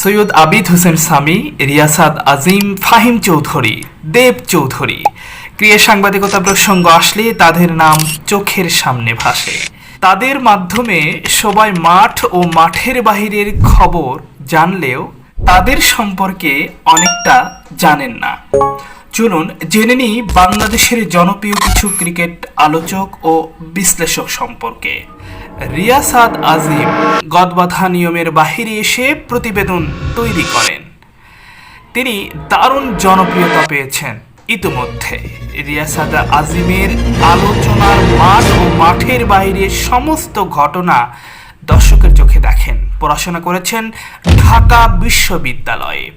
সৈয়দ আবিদ হোসেন সামি রিয়াসাদ আজিম, ফাহিম চৌধুরী, দেব চৌধুরী। ক্রিয়া সাংবাদিকতা প্রসঙ্গ আসলে তাদের নাম চোখের সামনে ভাসে। তাদের মাধ্যমে সবাই মাঠ ও মাঠের বাহিরের খবর জানলেও তাদের সম্পর্কে অনেকটা জানেন না। চলুন জেনে নিই বাংলাদেশের জনপ্রিয় কিছু ক্রিকেট আলোচক ও বিশ্লেষক সম্পর্কে। রিয়াসাদ আজিম গদবাধা নিয়মের বাহিরে এসে প্রতিবেদন তৈরি করেন। তিনি দারুণ জনপ্রিয়তা পেয়েছেন ইতিমধ্যে। রিয়াসাদ আজিমের আলোচনার মাঠ ও মাঠের বাইরে সমস্ত ঘটনা দর্শকের চোখে দেখেন। পড়াশোনা করেছেন ঢাকা বিশ্ববিদ্যালয়ে।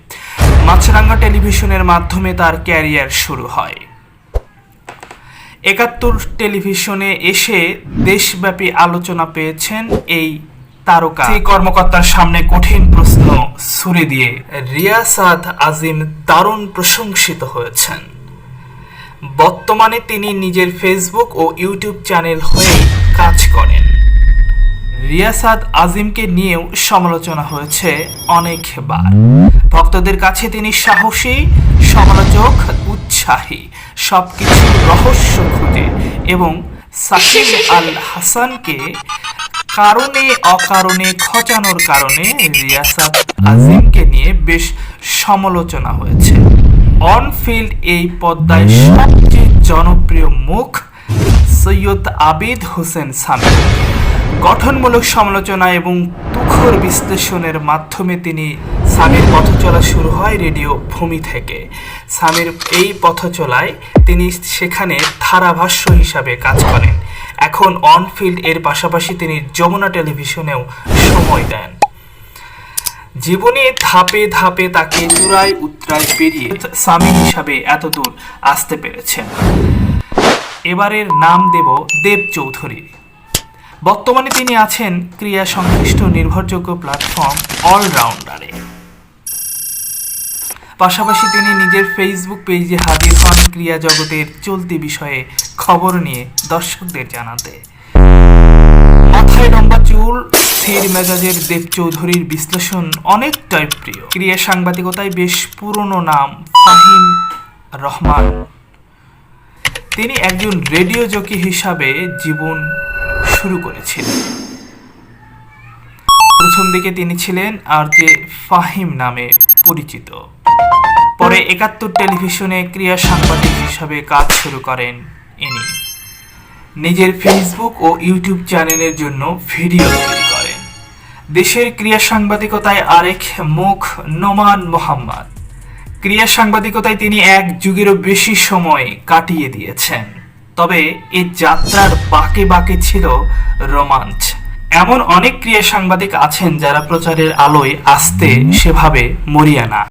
মাছরাঙ্গা টেলিভিশনের মাধ্যমে তার ক্যারিয়ার শুরু হয়। একাত্তর টেলিভিশনে এসে দেশব্যাপী আলোচনা পেয়েছেন এই তারকা। সেই কর্মকর্তার সামনে কঠিন প্রশ্ন ছুড়ে দিয়ে রিয়াসাদ আজিম দারুণ প্রশংসিত হয়েছেন। বর্তমানে তিনি নিজের ফেসবুক ও ইউটিউব চ্যানেল হয়ে কাজ করেন। রিয়াসাদ আজিমকে নিয়েও সমালোচনা হয়েছে অনেকবার। ভক্তদের কাছে তিনি সাহসী, সমালোচক, উৎসাহী। সবকিছু রহস্য খুঁজে এবং সাকিব আল হাসানকে কারণে অকারণে খচানোর কারণে রিয়াসাদ আজিমকে নিয়ে বেশ সমালোচনা হয়েছে। অনফিল্ড এই পদ্মায় সবচেয়ে জনপ্রিয় মুখ সৈয়দ আবিদ হোসেন সামি। গঠনমূলক সমালোচনা এবং তুখর বিশ্লেষণের মাধ্যমে তিনি সামির পথ চলা শুরু হয় রেডিও ভূমি থেকে। সামির এই পথ চলায় তিনি সেখানে ধারাভাষ্য হিসাবে কাজ করেন। এখন অনফিল্ড এর পাশাপাশি তিনি যমুনা টেলিভিশনেও সময় দেন। জীবনে ধাপে ধাপে তাকে চূড়ায় উত্তরায় পেরিয়ে স্বামী হিসাবে এতদূর আসতে পেরেছেন। এবারের নাম দেব দেব চৌধুরী। বর্তমানে তিনি আছেন ক্রিয়া সংশ্লিষ্ট নির্ভরযোগ্য প্ল্যাটফর্ম অলরাউন্ডারে পাশাপাশি তিনি নিজের ফেসবুক পেজে হাজির হন ক্রিয়া জগতের চলতি বিষয়ে খবর নিয়ে দর্শকদের জানাতে। মাথায় লম্বা চুল, স্থির মেজাজের দেব চৌধুরীর বিশ্লেষণ অনেকটাই প্রিয়। ক্রিয়া সাংবাদিকতায় বেশ পুরনো নাম ফাহিম রহমান। তিনি একজন রেডিও জকি হিসাবে জীবন শুরু করেছিলেন। প্রথম দিকে তিনি ছিলেন আর যে ফাহিম নামে পরিচিত। পরে একাত্তর টেলিভিশনে ক্রিয়া সাংবাদিক হিসাবে কাজ শুরু করেন ইনি। নিজের ফেসবুক ও ইউটিউব চ্যানেলের জন্য ভিডিও তৈরি করেন। দেশের ক্রিয়া সাংবাদিকতায় আরেক মুখ নোমান মোহাম্মদ। ক্রিয়া সাংবাদিকতায় তিনি এক যুগেরও বেশি সময় কাটিয়ে দিয়েছেন। তবে এই যাত্রার বাকি বাকি ছিল রোমাঞ্চ। এমন অনেক ক্রিয়া সাংবাদিক আছেন যারা প্রচারের আলোয় আসতে সেভাবে মরিয়া না।